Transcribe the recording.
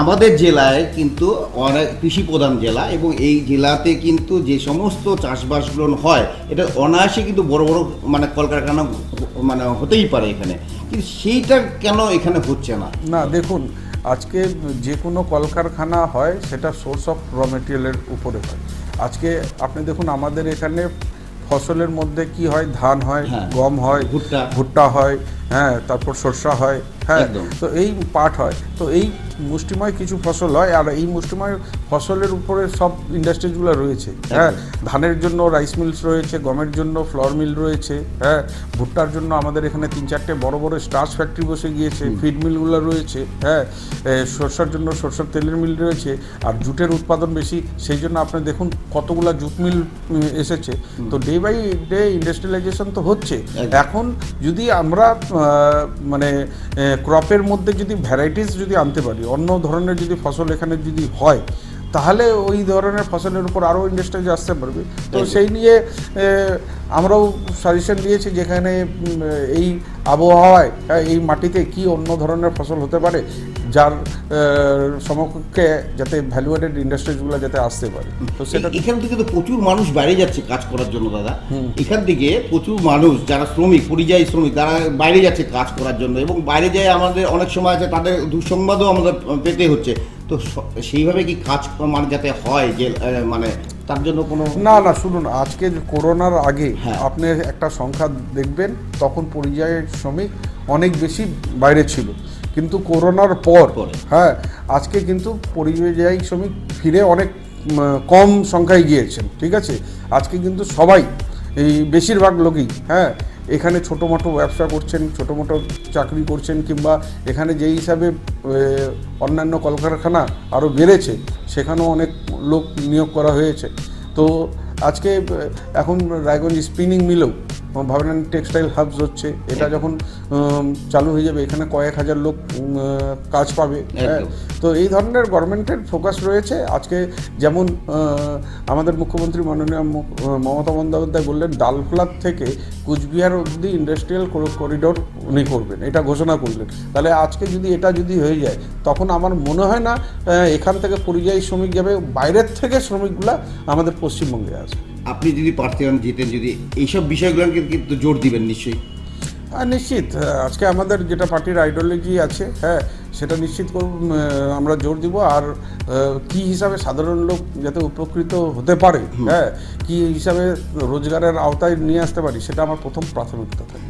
আমাদের জেলায় কিন্তু অনেক কৃষি প্রধান জেলা এবং এই জেলাতে কিন্তু যে সমস্ত চাষবাসগুলো হয় এটা অনায়াসে কিন্তু বড় বড় মানে কলকারখানা মানে হতেই পারে এখানে কিন্তু সেইটা কেন এখানে হচ্ছে না না দেখুন আজকে যে কোনো কলকারখানা হয় সেটা সোর্স অফ র মেটেরিয়ালের উপরে হয় আজকে আপনি দেখুন আমাদের এখানে ফসলের মধ্যে কি হয় ধান হয় হ্যাঁ। গম হয় ভুট্টা। ভুট্টা হয় হ্যাঁ তারপর সর্ষা হয় হ্যাঁ তো এই পাট হয়। তো এই মুষ্টিময় কিছু ফসল হয় আর এই মুষ্টিময় ফসলের উপরে সব ইন্ডাস্ট্রিজগুলো রয়েছে হ্যাঁ ধানের জন্য রাইস মিলস রয়েছে গমের জন্য ফ্লোর মিল রয়েছে হ্যাঁ ভুট্টার জন্য আমাদের এখানে তিন চারটে বড় বড় স্টার্চ ফ্যাক্টরি বসে গিয়েছে ফিড মিলগুলো রয়েছে হ্যাঁ সরষার জন্য সরষার তেলের মিল রয়েছে আর জুটের উৎপাদন বেশি সেই জন্য আপনি দেখুন কতগুলা জুট মিল এসেছে। তো ডে বাই ডে ইন্ডাস্ট্রিয়ালাইজেশন তো হচ্ছে। এখন যদি আমরা মানে ক্রপের মধ্যে যদি ভ্যারাইটিস যদি আনতে পারি অন্য ধরনের যদি ফসল এখানে যদি হয় তাহলে ওই ধরনের ফসলের উপর আরও ইন্ডাস্ট্রিজ আসতে পারবে। তো সেই নিয়ে আমরাও সাজেশন দিয়েছি যেখানে এই আবহাওয়ায় এই মাটিতে কি অন্য ধরনের ফসল হতে পারে যার সমকক্ষে যাতে ভ্যালুয়েটেড ইন্ডাস্ট্রিজগুলো যাতে আসতে পারে। তো সেটা এখান থেকে তো প্রচুর মানুষ বাইরে যাচ্ছে কাজ করার জন্য দাদা। এখান থেকে প্রচুর মানুষ যারা শ্রমিক পরিযায়ী শ্রমিক তারা বাইরে যাচ্ছে কাজ করার জন্য এবং বাইরে যায় আমাদের অনেক সময় আছে তাদের দুঃসংবাদও আমাদের পেতে হচ্ছে। তো সেইভাবে কি কাজ মানে যাতে হয় যে মানে তার জন্য কোনো না না শুনুন আজকে করোনার আগে হ্যাঁ। আপনি একটা সংখ্যা দেখবেন তখন পরিযায়ী শ্রমিক অনেক বেশি বাইরে ছিল। কিন্তু করোনার পর পরে। হ্যাঁ আজকে কিন্তু পরিযায়ী শ্রমিক ফিরে অনেক কম সংখ্যায় গিয়েছেন ঠিক আছে আজকে কিন্তু সবাই এই বেশিরভাগ লোকই হ্যাঁ এখানে ছোটো মোটো ব্যবসা করছেন ছোটো মোটো চাকরি করছেন কিংবা এখানে যেই হিসাবে অন্যান্য কলকারখানা আরও বেড়েছে সেখানেও অনেক লোক নিয়োগ করা হয়েছে তো আজকে এখন রায়গঞ্জ স্পিনিং মিলেও ভাবলেন টেক্সটাইল হাবস হচ্ছে। এটা যখন চালু হয়ে যাবে এখানে কয়েক হাজার লোক কাজ পাবে। হ্যাঁ। তো এই ধরনের গভর্নমেন্টের ফোকাস রয়েছে। আজকে যেমন আমাদের মুখ্যমন্ত্রী মাননীয় মমতা বন্দ্যোপাধ্যায় বললেন ডালফ্লার থেকে কুচবিহার অবধি ইন্ডাস্ট্রিয়াল করিডোর উনি করবেন। এটা ঘোষণা করলেন। তাহলে আজকে যদি এটা যদি হয়ে যায় তখন আমার মনে হয় না এখান থেকে পরিযায়ী শ্রমিক যাবে বাইরের থেকে শ্রমিকগুলা আমাদের পশ্চিমবঙ্গে আসবে। আপনি যদি পারতে হন জিতেন যদি এইসব বিষয়গুলো কিন্তু জোর দিবেন নিশ্চয়ই। হ্যাঁ নিশ্চিত। আজকে আমাদের যেটা পার্টির আইডিওলজি আছে হ্যাঁ সেটা নিশ্চিত করব আমরা জোর দিব। আর কি হিসাবে সাধারণ লোক যাতে উপকৃত হতে পারে হ্যাঁ কি হিসাবে রোজগারের আওতায় নিয়ে আসতে পারি সেটা আমার প্রথম প্রাথমিকতা থাকবে